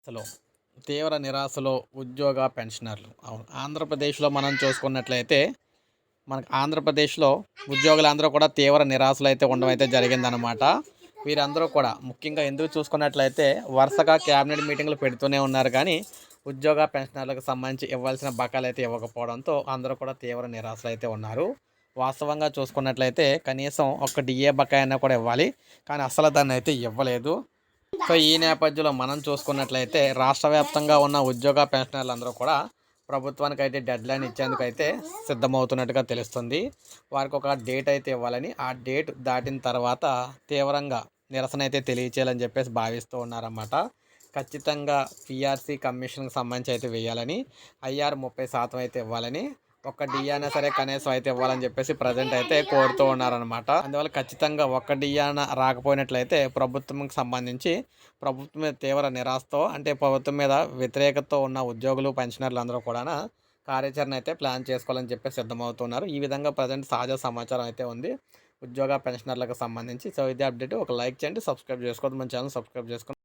అసలు తీవ్ర నిరాశలో ఉద్యోగ పెన్షనర్లు. అవును. ఆంధ్రప్రదేశ్లో మనం చూసుకున్నట్లయితే మనకు ఆంధ్రప్రదేశ్లో ఉద్యోగులందరూ కూడా తీవ్ర నిరాశలు అయితే ఉండడం అయితే జరిగిందనమాట వీరందరూ కూడా ముఖ్యంగా ఎందుకు చూసుకున్నట్లయితే వరుసగా క్యాబినెట్ మీటింగ్లు పెడుతూనే ఉన్నారు కానీ ఉద్యోగ పెన్షనర్లకు సంబంధించి ఇవ్వాల్సిన బకాలు అయితే ఇవ్వకపోవడంతో అందరూ కూడా తీవ్ర నిరాశలు అయితే ఉన్నారు. వాస్తవంగా చూసుకున్నట్లయితే కనీసం ఒక డిఏ బకాయి అయినా కూడా ఇవ్వాలి. కానీ అసలు దాన్ని అయితే ఇవ్వలేదు. సో ఈ నేపథ్యంలో మనం చూసుకున్నట్లయితే రాష్ట్ర వ్యాప్తంగా ఉన్న ఉద్యోగ పెన్షనర్లు అందరూ కూడా ప్రభుత్వానికి అయితే డెడ్ లైన్ ఇచ్చేందుకు అయితే సిద్ధమవుతున్నట్టుగా తెలుస్తుంది. వారికి ఒక డేట్ అయితే ఇవ్వాలని ఆ డేట్ దాటిన తర్వాత తీవ్రంగా నిరసన అయితే తెలియచేయాలని చెప్పేసి భావిస్తూ ఉన్నారన్నమాట. ఖచ్చితంగా పిఆర్సీ కమిషన్కి సంబంధించి అయితే వేయాలని ఐఆర్ ముప్పై శాతం అయితే ఇవ్వాలని ఒక్క డియానా సరే కనీసం అయితే ఇవ్వాలని చెప్పేసి ప్రజెంట్ అయితే కోరుతూ ఉన్నారనమాట అందువల్ల ఖచ్చితంగా ఒక్క డియానా రాకపోయినట్లయితే ప్రభుత్వంకి సంబంధించి ప్రభుత్వం మీద తీవ్ర నిరాశతో అంటే ప్రభుత్వం మీద వ్యతిరేకతతో ఉన్న ఉద్యోగులు పెన్షనర్లు అందరూ కూడా కార్యాచరణ అయితే ప్లాన్ చేసుకోవాలని చెప్పి సిద్ధమవుతున్నారు. ఈ విధంగా ప్రజెంట్ సహజ సమాచారం అయితే ఉంది. ఉద్యోగ పెన్షనర్లకు సంబంధించి. సో ఇదే అప్డేట్. ఒక లైక్ చేయండి సబ్స్క్రైబ్ చేసుకోవద్దు. మన ఛానల్ సబ్స్క్రైబ్ చేసుకోండి.